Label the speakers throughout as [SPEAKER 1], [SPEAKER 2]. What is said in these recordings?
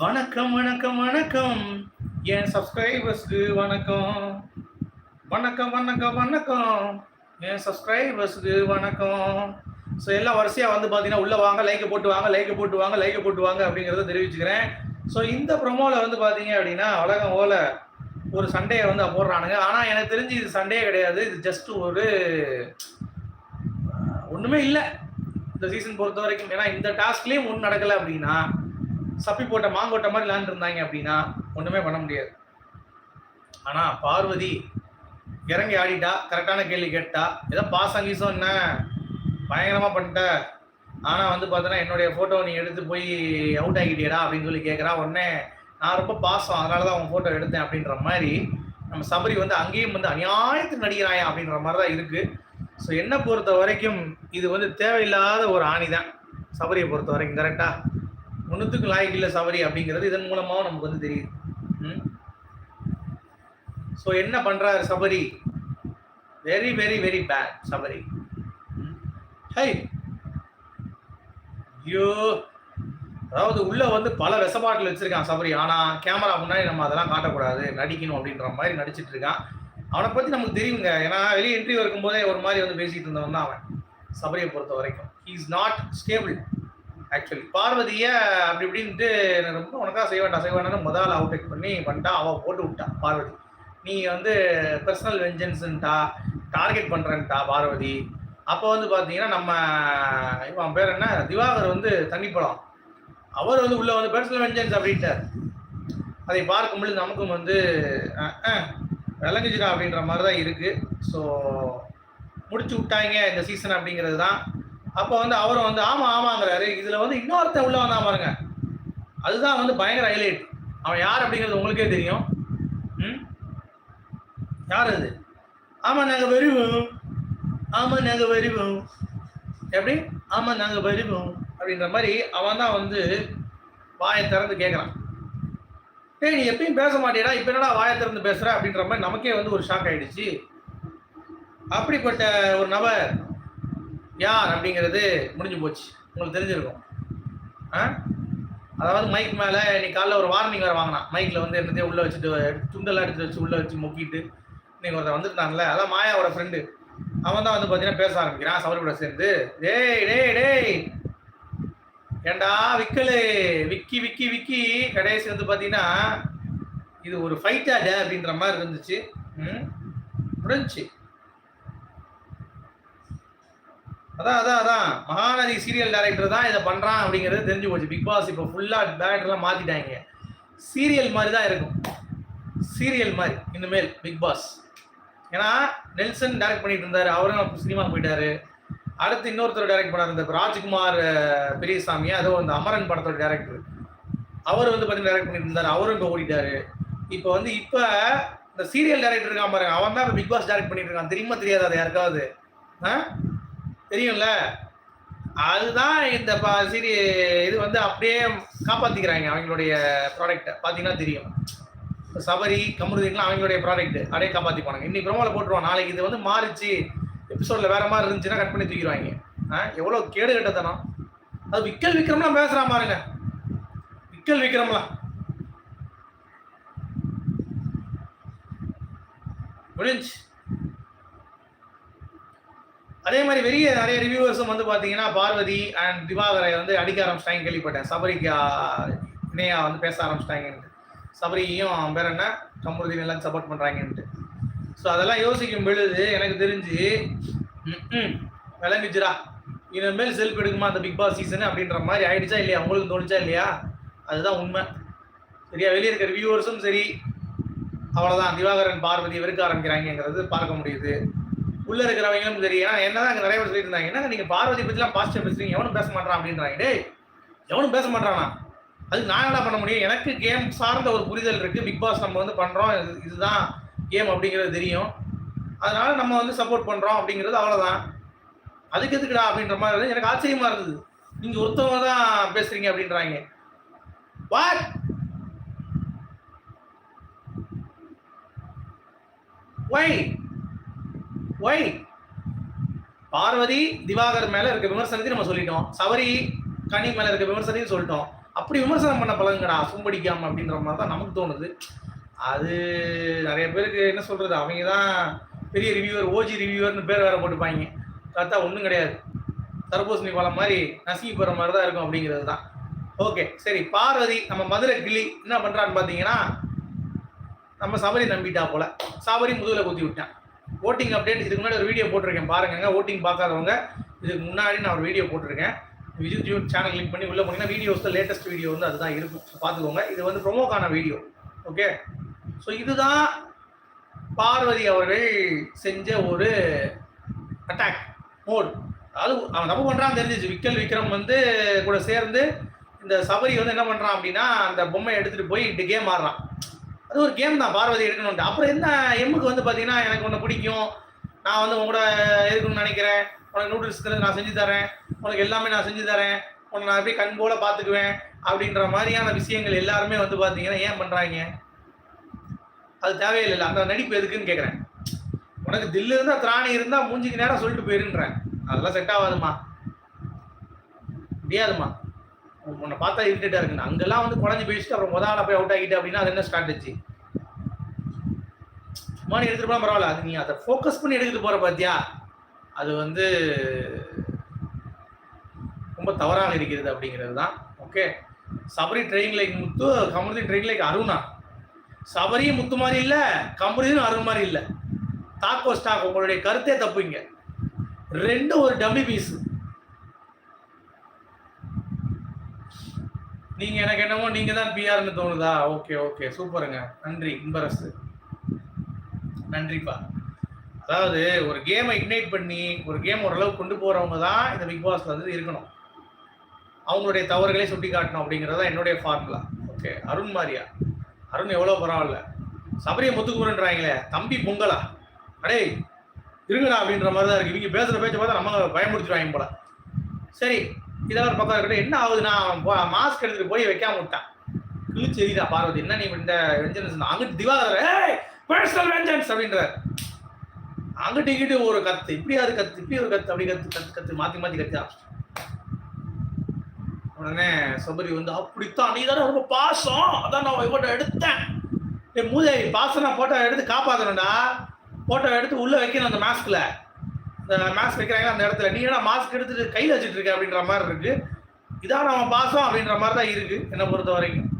[SPEAKER 1] வணக்கம் வணக்கம் வணக்கம். என் சப்ஸ்கிரைபர்ஸ்க்கு வணக்கம். வணக்கம் வணக்கம் வணக்கம். என் சப்ஸ்கிரைபர்ஸ்க்கு வணக்கம். ஸோ எல்லாம் வரிசையாக வந்து பார்த்தீங்கன்னா உள்ளே வாங்க லைக்கை போட்டு வாங்க லைக்கை போட்டு வாங்க லைக்கை போட்டு வாங்க அப்படிங்கிறத தெரிவிச்சுக்கிறேன். ஸோ இந்த ப்ரொமோவில் வந்து பார்த்தீங்க அப்படின்னா உலகம் போல ஒரு சண்டையை வந்து போடுறானுங்க. ஆனால் எனக்கு தெரிஞ்சு இது சண்டையே கிடையாது. இது ஜஸ்ட் ஒரு ஒன்றுமே இல்லை. இந்த சீசன் பொறுத்த வரைக்கும். ஏன்னா இந்த டாஸ்க்லேயும் ஒன்றும் நடக்கலை அப்படின்னா சப்பி போட்ட மாங்கோட்ட மாதிரி விளாண்டுருந்தாங்க அப்படின்னா ஒன்றுமே பண்ண முடியாது. ஆனால் பார்வதி இறங்கி ஆடிட்டா கரெக்டான கேள்வி கேட்டா ஏதோ பாசம் கீசம் என்ன? பயங்கரமாக பண்ணிட்ட. ஆனால் வந்து பார்த்தோன்னா என்னுடைய ஃபோட்டோ நீ எடுத்து போய் அவுட் ஆகிட்டியடா அப்படின்னு சொல்லி கேட்குறா உடனே நான் ரொம்ப பாசம் அதனால தான் உன் ஃபோட்டோ எடுத்தேன் அப்படின்ற மாதிரி நம்ம சபரி வந்து அங்கேயும் வந்து அநியாயத்துக்கு நடிக்கிறாயா அப்படின்ற மாதிரி தான் இருக்குது ஸோ என்னை பொறுத்த வரைக்கும் இது வந்து தேவையில்லாத ஒரு ஆணி தான் சபரியை பொறுத்த வரைக்கும் கரெக்டா ஒன்றுத்துக்கு லாய்க்கு இல்லை சபரி அப்படிங்கிறது இதன் மூலமாகவும் நமக்கு வந்து தெரியுது. ம்? ஸோ என்ன பண்ணுறாரு Sabari very very very bad Sabari high ஐயோ அதாவது உள்ள வந்து பல விஷபாட்டில் வச்சிருக்கான் சபரி ஆனால் கேமரா முன்னாடி நம்ம அதெல்லாம் காட்டக்கூடாது. நடிக்கணும் அப்படின்ற மாதிரி நடிச்சிட்டு இருக்கான். அவனை பற்றி நமக்கு தெரியுங்க. ஏன்னா வெளியே இன்டர்வியூ இருக்கும்போதே ஒரு மாதிரி வந்து பேசிட்டு இருந்தவன் தான் அவன். சபரியை பொறுத்த வரைக்கும் இஸ் நாட் ஸ்டேபிள் ஆக்சுவலி பார்வதியை அப்படி இப்படின்ட்டு எனக்கு ரொம்ப உனக்கா செய்ய வேண்டாம் செய்ய வேண்டாம்னு முதல்ல அவுட் டேக் பண்ணி பண்ணிட்டா அவள் போட்டு விட்டா பார்வதி. நீ வந்து பர்சனல் வெஞ்சன்ஸ்ன்ட்டா டார்கெட் பண்ணுறன்ட்டா பார்வதி. அப்போ வந்து பார்த்தீங்கன்னா நம்ம இவன் பேர் என்ன? திவாகர் வந்து தண்ணி படம் அவர் வந்து உள்ள வந்து பர்சனல் வெஞ்சன்ஸ் அப்படின்ட்டார். அதை பார்க்கும்பொழுது நமக்கும் வந்து விளங்குச்சுடா அப்படின்ற மாதிரி தான் இருக்குது ஸோ முடிச்சு விட்டாங்க இந்த சீசன் அப்படிங்கிறது தான் அப்போ வந்து அவரும் வந்து ஆமாம் ஆமாங்கிறாரு. இதில் வந்து இன்னொருத்தன் உள்ள வந்தா பாருங்க. அதுதான் வந்து பயங்கர ஹைலைட் அவன் யார் அப்படிங்கிறது உங்களுக்கே தெரியும். ம்? யார் அது? ஆமாம் நாங்கள் வருவோம். ஆமாம் நாங்கள் வருவோம். எப்படி? ஆமாம் நாங்கள் வருவோம். அப்படின்ற மாதிரி அவன் தான் வந்து வாயை திறந்து கேட்குறான் டேய் நீ எப்பயும் பேச மாட்டேடா. இப்போ என்னடா வாயை திறந்து பேசுற? அப்படின்ற மாதிரி நமக்கே வந்து ஒரு ஷாக் ஆயிடுச்சு. அப்படிப்பட்ட ஒரு நபர் யார் அப்படிங்கிறது முடிஞ்சு போச்சு. உங்களுக்கு தெரிஞ்சிருக்கும். ஆ? அதாவது மைக் மேலே நீ காலைல ஒரு வார்னிங் வேறு வாங்கினான். மைக்கில் வந்து என்னதே உள்ளே வச்சுட்டு துண்டெல்லாம் எடுத்து வச்சு உள்ளே வச்சு முக்கிட்டு இன்னைக்கு ஒருத்தர் வந்துருந்தான்ல அதான் மாயாவோட ஃப்ரெண்டு அவன் தான் வந்து பார்த்தீங்கன்னா பேச ஆரம்பிக்கிறான் சபரி கூட சேர்ந்து. டேய் டேய் டேய். ஏண்டா விக்கலு? விக்கி விக்கி விக்கி. கடைசி வந்து பார்த்தீங்கன்னா இது ஒரு ஃபைட்டாட அப்படின்ற மாதிரி இருந்துச்சு. ம்? அதான் அதான் அதான். மகாநதி சீரியல் டைரக்டர் தான் இதை பண்றான் அப்படிங்கிறது தெரிஞ்சு போச்சு. பிக் பாஸ் இப்போ ஃபுல்லா டேரக்டர்லாம் மாத்திட்டாங்க. சீரியல் மாதிரி தான் இருக்கும். சீரியல் மாதிரி இனிமேல் பிக் பாஸ் ஏன்னா நெல்சன் டைரக்ட் பண்ணிட்டு இருந்தாரு. அவரும் சினிமா போயிட்டாரு. அடுத்து இன்னொருத்தர் டைரக்ட் பண்ணார். இந்த ராஜ்குமார் பெரியசாமி அதோ அந்த அமரன் படத்தோட டைரக்டர் அவர் வந்து பார்த்தீங்கன்னா டைரக்ட் பண்ணிட்டு இருந்தார். அவரும் இப்போ ஓடிட்டாரு. இப்போ வந்து இப்போ இந்த சீரியல் டைரக்டர் இருக்கான் பாருங்க. அவன் தான் பிக் பாஸ் டைரக்ட் பண்ணிட்டு இருக்கான். தெரியுமா தெரியாது அது யாருக்காவது? ஆ? தெரியும்ல? அதுதான் இந்த ப சீரி இது வந்து அப்படியே காப்பாத்திக்கிறாங்க அவங்களுடைய ப்ராடக்ட்டை பார்த்தீங்கன்னா தெரியும். சபரி கமருதீன்லாம் அவங்களுடைய ப்ராடக்ட் அப்படியே காப்பாற்றிப்பானுங்க இன்னைக்கு ப்ரோமோல போட்டுருவான் நாளைக்கு இது வந்து மாறிச்சு. எபிசோட்ல வேற மாதிரி இருந்துச்சுன்னா கட் பண்ணி தூக்கிடுவாங்க. ஆ எவ்வளோ கேடு கட்டத்தனம். அது விக்கல் விக்ரம்லாம் பேசுகிறான் பாருங்க. விக்கல் விக்ரம்லாம். முடிஞ்சு அதே மாதிரி வெளியே நிறைய ரிவ்யூவர்ஸும் வந்து பார்த்தீங்கன்னா பார்வதி அண்ட் திவாகரை வந்து அடிக்க ஆரம்பிச்சிட்டாங்க கேள்விப்பட்டேன். சபரிக்கு இணையா வந்து பேச ஆரம்பிச்சிட்டாங்கன்ட்டு. சபரியும் அவன் பேர் என்ன? கமருதீன் எல்லாம் சப்போர்ட் பண்ணுறாங்கன்ட்டு ஸோ அதெல்லாம் யோசிக்கும் பொழுது எனக்கு தெரிஞ்சு விளங்குச்சுரா இனிமேல் செல்ஃப் எடுக்குமா அந்த பிக் பாஸ் சீசன் அப்படின்ற மாதிரி ஆயிடுச்சா இல்லையா? உங்களுக்கு தோணுச்சா இல்லையா? அதுதான் உண்மை. சரியா? வெளியே இருக்கிற ரிவ்யூவர்ஸும் சரி. அவ்வளோதான் திவாகரன் பார்வதி வெறுக்க ஆரம்பிக்கிறாங்கிறது பார்க்க முடியுது. உள்ள இருக்கிறவங்களும் சரி ஏன்னா என்னதான் அங்க நிறைய பேர் சொல்லிட்டு இருந்தாங்க என்னங்க நீங்க பார்வதி பத்திலாம் பாசிட்டிவ் பேசுறீங்க? எவனும் பேச மாட்டான் அப்படின்றாங்க எவனும் பேச மாட்டானா அதுக்கு நான் என்ன பண்ண முடியும்? எனக்கு கேம் சார்ந்த ஒரு புரிதல் இருக்கு. பிக் பாஸ் நம்ம வந்து பண்றோம். இது- இதுதான் கேம் அப்படிங்கிறது தெரியும். அதனால நம்ம வந்து சப்போர்ட் பண்றோம் அப்படிங்கிறது அவ்வளவுதான். அதுக்கு எதுக்குடா அப்படின்ற மாதிரி எனக்கு ஆச்சரியமா இருந்தது. நீங்க ஒருத்தவங்க தான் பேசுறீங்க அப்படின்றாங்க. What why why Parvathi Divakar மேல இருக்க விமர்சனத்தையும் நம்ம சொல்லிட்டோம். சவரி கனி மேல இருக்க விமர்சனத்தையும் சொல்லிட்டோம். அப்படி விமர்சனம் பண்ண பழகுங்கடா சும்படிக்காம அப்படின்ற மாதிரி தான் நமக்கு தோணுது. அது நிறைய பேருக்கு என்ன சொல்றது? அவங்க தான் பெரிய ரிவியூவர் ஓஜி ரிவியூவர்னு பேர் வேற போட்டுப்பாங்க. கரெக்டாக ஒன்றும் கிடையாது. தர்பூசணி பழம் மாதிரி நசுங்கி போகிற மாதிரி தான் இருக்கும் அப்படிங்கிறது தான். ஓகே சரி பார்வதி நம்ம மதுரை கிளி என்ன பண்ணுறான்னு பார்த்தீங்கன்னா நம்ம சபரி நம்பிட்டா போல. சபரி முதுகில் குத்தி விட்டேன். ஓட்டிங் அப்டேட் இதுக்கு முன்னாடி ஒரு வீடியோ போட்டிருக்கேன். பாருங்க ஓட்டிங் பார்க்காதவங்க இதுக்கு முன்னாடி நான் ஒரு வீடியோ போட்டிருக்கேன். விஜய் ஜியூ சேனல் லிங்க் பண்ணி உள்ளே போனீங்கன்னா வீடியோஸில் லேட்டஸ்ட் வீடியோ வந்து அதுதான் இருக்கும். ஸோ பார்த்துக்கோங்க. இது வந்து ப்ரொமோக்கான வீடியோ ஓகே ஸோ இதுதான் பார்வதி அவர்கள் செஞ்ச ஒரு அட்டாக் மோட் அதாவது அவன் தப்பு பண்ணுறான்னு தெரிஞ்சிச்சு. விக்கல் விக்ரம் வந்து கூட சேர்ந்து இந்த சபரி வந்து என்ன பண்ணுறான் அப்படின்னா அந்த பொம்மையை எடுத்துகிட்டு போய் இந்த கேம் ஆடுறான். அது ஒரு கேம் தான் பார்வதி எடுக்கணும்ட்டு அப்புறம் என்ன எம்முக்கு வந்து பார்த்தீங்கன்னா எனக்கு ஒன்று பிடிக்கும். நான் வந்து உங்களோட இருக்கணும்னு நினைக்கிறேன். உனக்கு நூடுல்ஸ்க்கு நான் செஞ்சு தரேன். உனக்கு எல்லாமே நான் செஞ்சு தரேன். உன்னை நான் அப்படியே கண் போல பார்த்துக்குவேன் அப்படின்ற மாதிரியான விஷயங்கள் எல்லாருமே வந்து பார்த்தீங்கன்னா ஏன் பண்ணுறாங்க அது தேவையில்லை. அந்த நடிப்பு எதுக்குன்னு கேட்குறேன் உனக்கு தில்லு இருந்தால் திராணி இருந்தால் மூஞ்சிக்கு நேரம் சொல்லிட்டு போயிருன்றேன். அதெல்லாம் செட் ஆகாதுமா. முடியாதுமா. உன்னை பார்த்தா இரிட்டேட்டாக இருக்குன்னு. அங்கெல்லாம் வந்து குழஞ்சி பேசிட்டு அப்புறம் முதல்ல போய் அவுட் ஆகிட்டு அப்படின்னா அது என்ன ஸ்ட்ராட்டஜி சும்மா நீ எடுத்துட்டு போனா பரவாயில்ல. அது நீ அதை ஃபோக்கஸ் பண்ணி எடுத்துட்டு போற பாத்தியா? அது வந்து ரொம்ப தவறாக இருக்கிறது அப்படிங்கிறது தான். Okay Sabari train like Muthu Kamarudhi train like Aruna. சபரியும் முத்து மாதிரி இல்லை கமருதியும் அருண் மாதிரி இல்லை. தாக்கோ ஸ்டாக் உங்களுடைய கருத்தே தப்புங்க. ரெண்டும் ஒரு டம்மி பீஸு நீங்க எனக்கு என்னமோ நீங்க தான் பிஆர்னு தோணுதா? ஓகே ஓகே சூப்பருங்க நன்றி இன்பரசு. நன்றிப்பா. அதாவது ஒரு கேமை இக்னைட் பண்ணி ஒரு கேம் ஓரளவுக்கு கொண்டு போறவங்க தான் இந்த பிக் பாஸ்ல வந்து இருக்கணும். அவங்களுடைய தவறுகளை சுட்டி காட்டணும் அப்படிங்கிறது தான் என்னுடைய ஃபார்முலா ஓகே அருண் மாரியா. அருண் எவ்வளோ பரவாயில்ல. சபரிய முத்துக்குமரன்றாங்களே தம்பி பொங்கலா? அடே இருங்கடா அப்படின்ற மாதிரி தான் இருக்கு. இவங்க பேசுகிற பேச்சை பார்த்தா நம்ம பயமுடிச்சிருவாங்க போல. சரி இதாக ஒரு பக்கம் இருக்கட்டும். என்ன ஆகுதுன்னா அவன் மாஸ்க் எடுத்துட்டு போய் வைக்காம விட்டான். கிழிச்சு எரியுதா பார்வதி. என்ன நீ இந்த வெஞ்சன்ஸ் அங்கிட்டு திவாகர் பர்சனல் வெஞ்சன்ஸ் அப்படின்றார். அங்கிட்டு இங்கிட்டு ஒரு கத்து. இப்படி அது கத்து? இப்படி ஒரு கத்து. அப்படி கத்து கத்து கத்து. மாத்தி மாத்தி கத்து. உடனே சபரி வந்து அப்படித்தான். நீ தானே ரொம்ப பாசம். அதான் நான் போட்டோ எடுத்தேன். என் மூதை பாசம் நான் போட்டோ எடுத்து காப்பாற்றணும்டா போட்டோ எடுத்து உள்ள வைக்கணும் அந்த மாஸ்க்ல மாஸ்க் வைக்கிறாங்க அந்த இடத்துல. நீ என்ன மாஸ்க் எடுத்துட்டு கையில் வச்சுட்டு இருக்க அப்படின்ற மாதிரி இருக்கு. இதான் நம்ம பாசம் அப்படின்ற மாதிரி தான் இருக்கு என்னை பொறுத்த வரைக்கும்.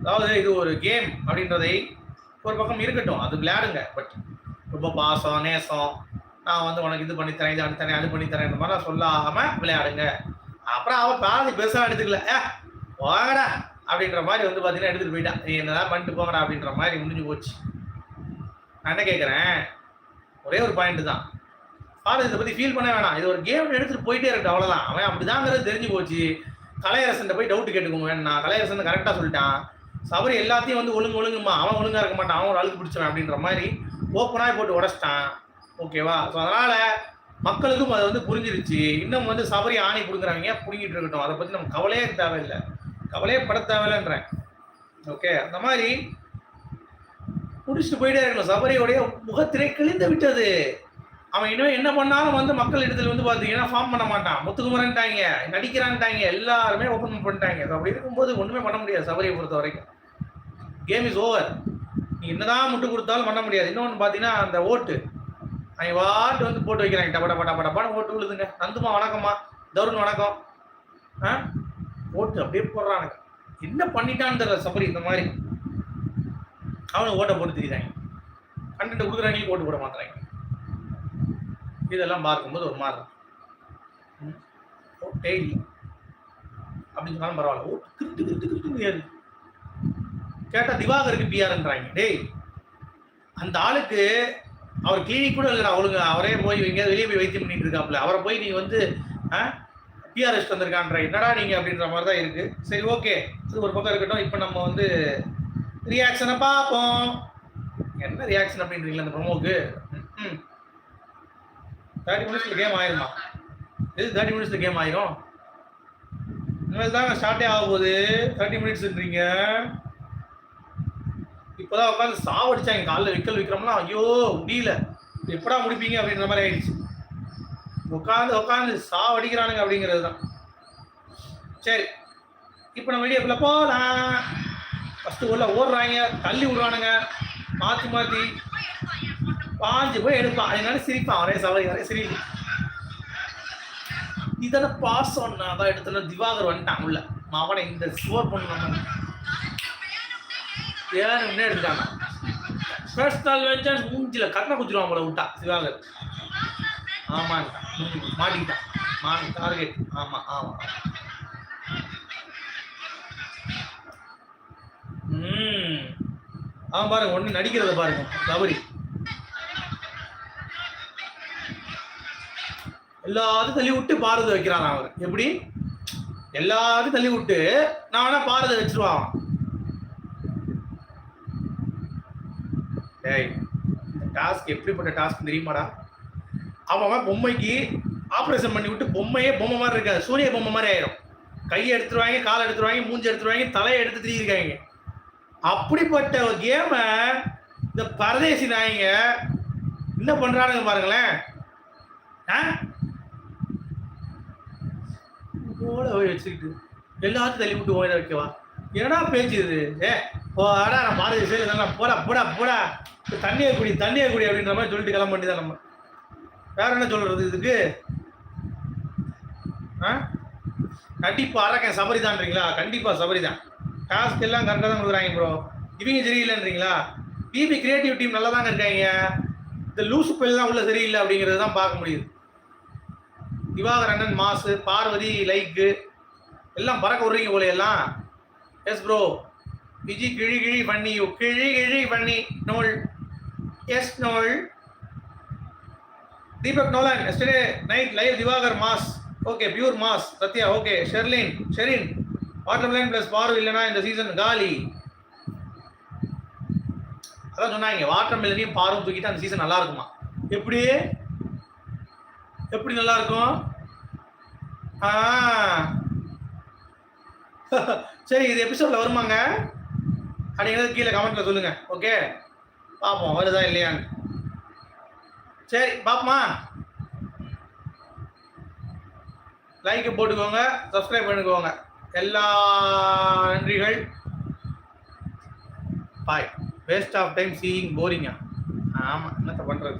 [SPEAKER 1] அதாவது இது ஒரு கேம் அப்படின்றதை ஒரு பக்கம் இருக்கட்டும் அது விளையாடுங்க. பட் ரொம்ப பாசம் நேசம் நான் வந்து உனக்கு இது பண்ணி தரேன் இது பண்ணி தரேன் அது பண்ணி தரேன் இந்த மாதிரிலாம் சொல்லாம விளையாடுங்க. அப்புறம் அவன் பாதி பெருசாக எடுத்துக்கல. ஏ வாங்கடா அப்படின்ற மாதிரி வந்து பார்த்தீங்கன்னா எடுத்துகிட்டு போயிட்டான். நீ என்னதான் பண்ணிட்டு போங்கடா அப்படின்ற மாதிரி முடிஞ்சு போச்சு. நான் என்ன கேட்குறேன் ஒரே ஒரு பாயிண்ட் தான். ஃபாதர் இதை பற்றி ஃபீல் பண்ண வேணாம். இது ஒரு கேம் எடுத்துகிட்டு போயிட்டே இருக்கு அவ்வளோதான் அவன் அப்படிதாங்கிறது தெரிஞ்சு போச்சு. கலையரசன் போய் டவுட் கேட்டுக்கோங்க வேணா கலையரசன் கரெக்டாக சொல்லிட்டான். சபரி எல்லாத்தையும் வந்து ஒழுங்கு ஒழுங்குமா அவன் ஒழுங்காக இருக்க மாட்டான். அவன் ஒரு அழுக்கு பிடிச்சவன் அப்படின்ற மாதிரி ஓப்பனாக போட்டு உடச்சிட்டான். ஓகேவா ஸோ அதனால் மக்களுக்கும் அது வந்து புரிஞ்சிருச்சு. இன்னும் வந்து சபரி ஆணை கொடுக்குறாங்க பிடிங்கிட்டு இருக்கட்டும். அதை பற்றி நம்ம கவலையே தேவையில்லை. கவலையே பட தேவையில்லைன்றேன். ஓகே அந்த மாதிரி முடிச்சுட்டு போயிட்டே இருக்கணும். சபரியோடைய முகத்திரை கிழிந்து விட்டது. அவன் இன்னும் என்ன பண்ணாலும் வந்து மக்கள் இடத்துல வந்து பார்த்தீங்கன்னா ஃபார்ம் பண்ண மாட்டான். முத்துக்குமரன்ட்டாங்க நடிக்கிறான்ட்டாங்க எல்லாருமே ஓப்பன் பண்ணிட்டாங்க. அப்படி இருக்கும்போது ஒன்றுமே பண்ண முடியாது சபரியை பொறுத்த வரைக்கும் கேம் இஸ் ஓவர் நீ என்னதான் முட்டு கொடுத்தாலும் பண்ண முடியாது. இன்னொன்று பார்த்தீங்கன்னா அந்த ஓட்டு. அவன் வாட்டு வந்து போட்டு வைக்கிறாங்க. டபட பட டப்பா ஓட்டு விழுதுங்க. நந்துமா வணக்கம்மா. தருண் வணக்கம். ஆ? ஓட்டு அப்படியே போடுறானுங்க. என்ன பண்ணிட்டான்னு தெரியல சபரி இந்த மாதிரி. அவனுக்கு ஓட்டை போட்டு திரிறாங்க கண்டென்ட் கொடுக்குறாங்க ஓட்டு போட மாட்டுறாங்க. இதெல்லாம் பார்க்கும்போது ஒரு மாதிரி ஓட்டே இல்லை. அப்படின்னு சொன்னாலும் பரவாயில்ல. ஓட்டு கிருட்டு கிருட்டு கிருட்டு ஏறு கேட்டால் திவாகருக்கு பிஆர்ன்றாங்க டேய் அந்த ஆளுக்கு அவர் கிளினிக் கூட இல்லைடா அவளுங்க அவரே போய் எங்கேயாவது வெளியே போய் வைத்தியம் பண்ணிட்டு இருக்காப்புல. அவரை போய் நீ வந்து பிஆர்எஸ் வந்திருக்கான்ற. என்னடா நீங்கள் அப்படின்ற மாதிரி தான் இருக்குது சரி ஓகே இது ஒரு பக்கம் இருக்கட்டும். இப்போ நம்ம வந்து ரியாக்ஷனை பார்ப்போம். என்ன ரியாக்ஷன் அப்படின்றீங்களா அந்த ப்ரொமோக்கு ம் தேர்ட்டி மினிட்ஸில் கேம் ஆயிருமா? இது தேர்ட்டி மினிட்ஸில் கேம் ஆயிரும். இனிமேல் தாங்க ஸ்டார்ட்டே ஆக போகுது. தேர்ட்டி மினிட்ஸ்ன்றீங்க இப்போதான் உட்காந்து சாவடிச்சாங்க. காலைல விக்கல் விற்கிறோம்னா ஐயோ முடியல. எப்படா முடிப்பீங்க அப்படின்ற மாதிரி ஆயிடுச்சு. உட்காந்து உட்காந்து சாவடிக்கிறானுங்க அப்படிங்கிறது தான் சரி இப்போ நம்ம வீடியோக்குள்ள போகலாம் ஃபஸ்ட்டு உள்ள ஓடுறாங்க தள்ளி விடுறானுங்க. மாற்றி மாற்றி பாஞ்சு போய் எடுப்பான். அதனால சிரிப்பான். அவரே சவாரி ஒரே சிரி இதெல்லாம் பாஸ் சொன்னா அதான் எடுத்துல திவாகர் வந்துட்டான் உள்ள. அவனை இந்த ஸ்கோர் பண்ணுவாங்க நம்ம. ஏன் முன்னே எடுத்தாங்க பர்சனல் வெஞ்சன்ஸ் மூஞ்சில கண்ணை குத்திடுவான் போல விட்டா திவாகர். ஆமாங்க. மாட்டிக்கிட்டான். மான் டார்கெட் ஆமாம் ஆமா ம் பாருங்க ஒண்ணு நடிக்கிறத பாருங்க தவறி எல்லாத்தையும் தள்ளி விட்டு பாரத வைக்கிறான் அவர். எப்படி? எல்லாத்தையும் தள்ளி விட்டு நான் வேணா பாரத வச்சிருவான். டேய் டாஸ்க் எப்படிப்பட்ட டாஸ்க் தெரியுமாடா? அவன் அவன் பொம்மைக்கு ஆப்ரேஷன் பண்ணி விட்டு பொம்மையே பொம்மை மாதிரி இருக்காது. சூரிய பொம்மை மாதிரி ஆயிரும். கையை எடுத்துருவாங்க காலை எடுத்துருவாங்க மூஞ்சி எடுத்துருவாங்க தலையை எடுத்து திரியிருக்காங்க அப்படிப்பட்ட ஒரு கேமை இந்த பரதேசி நாய்ங்க என்ன பண்றானுங்க பாருங்களேன். ஆ? போல போய் வச்சுக்கிட்டு எல்லாத்தையும் தள்ளி விட்டு ஓட வைக்கவா? என்னடா பேச்சு இது? ஏ போடா நான் பாரதி சரி நல்லா போடா போடா போடா. தண்ணியை குடி தண்ணியை குடி அப்படின்ற மாதிரி சொல்லிட்டு கிளம்ப வேண்டியதான் நம்ம. வேற என்ன சொல்றது இதுக்கு? ஆ? கண்டிப்பா அரக்கன் சபரி தான்றீங்களா கண்டிப்பா சபரி தான் டாஸ்க் எல்லாம் கரெக்டாக தான் கொடுக்குறாங்க ப்ரோ இவங்க சரியில்லைன்றீங்களா? பிபி கிரியேட்டிவ் டீம் நல்லா தாங்க இருக்காங்க. இந்த லூசு பெல்லாம் உள்ள சரியில்லை அப்படிங்கிறது தான் பார்க்க முடியுது. திவாகர் அண்ணன் மாசு பார்வதி லைக்கு எல்லாம் பறக்க விடுறீங்க போல எல்லாம். எஸ் ப்ரோ விஜி கிழி கிழி பண்ணி கிழி கிழி பண்ணி நோல். எஸ் நோல். Deepak Nolan yesterday night live Divakar mass. Okay pure mass. Sathya okay Sherlin Sherin. Water line plus பார்வை இல்லைன்னா இந்த சீசன் காலி. அதான் சொன்னாங்க வாட்டர் மெலனையும் பாரும் தூக்கிட்டு அந்த சீசன் நல்லா இருக்குமா? எப்படி? எப்படி நல்லா இருக்கும்? சரி இது எபிசோட்ல வருமாங்க? அப்படிங்கிறது கீழே கமெண்ட்ல சொல்லுங்க ஓகே பார்ப்போம் வருதா இல்லையான்னு. சரி பாப்போமா? லைக்கை போட்டுக்கோங்க சப்ஸ்கிரைப் பண்ணிக்கோங்க. எல்லா நன்றிகள். Bye waste of time seeing போரிங்கா ஆமாம் என்னத்தை பண்ணுறது